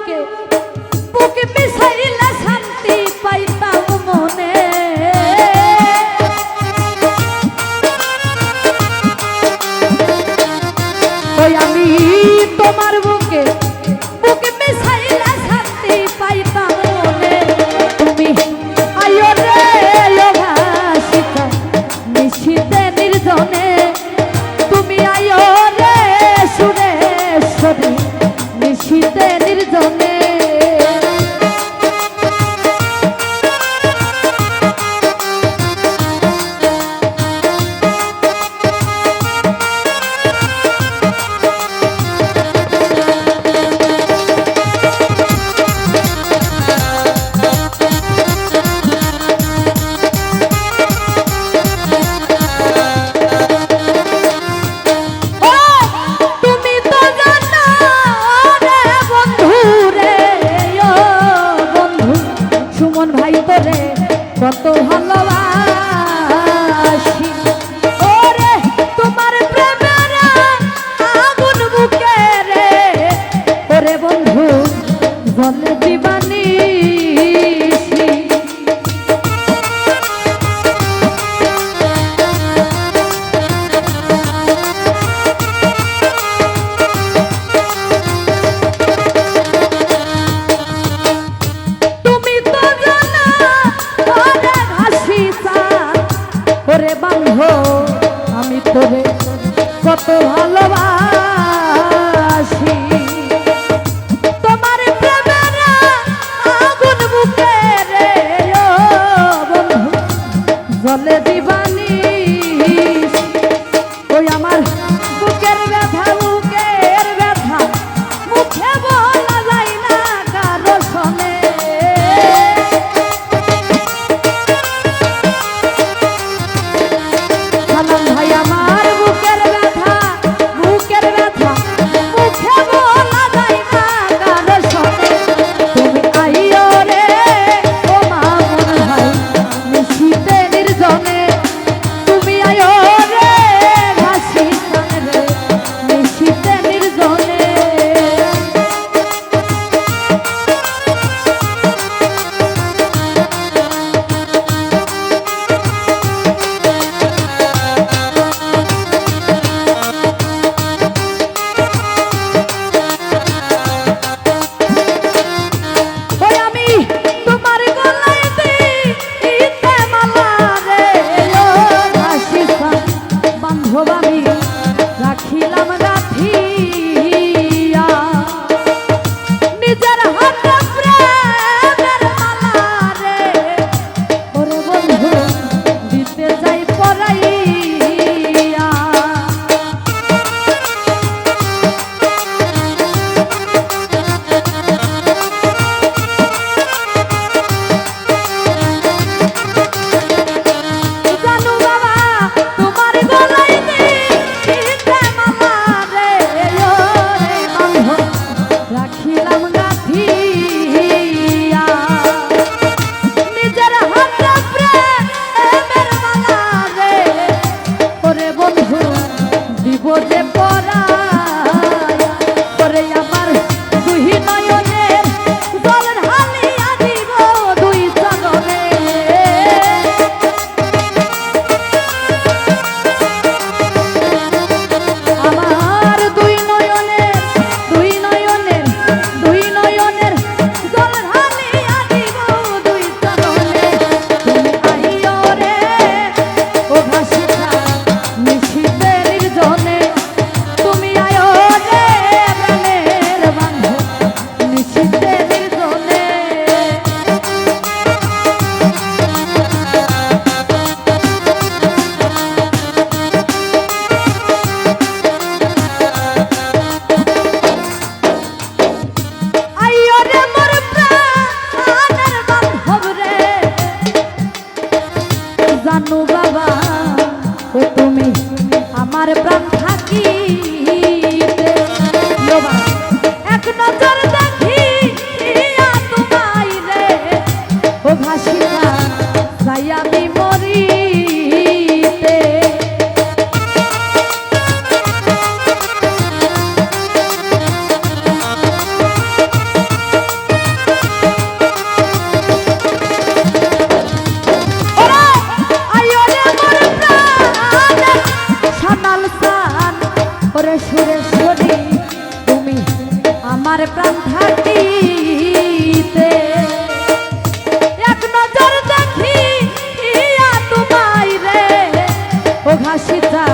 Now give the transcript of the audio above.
বুকে বুকে মিশাইলা শান্তি পাইবা মনে। ওই আমি তোমার কত ভালোবাসি। তোমার প্রেমের আগুন বুকে রে বন্ধু জলে বাবা। ও তুমি। আমার প্রাণ থাকি বাবা। সুরেশ্বরী তুমি আমার প্রাণ থাকিতে এক নজর দেখি তোমায় রে ও ঘাসিতা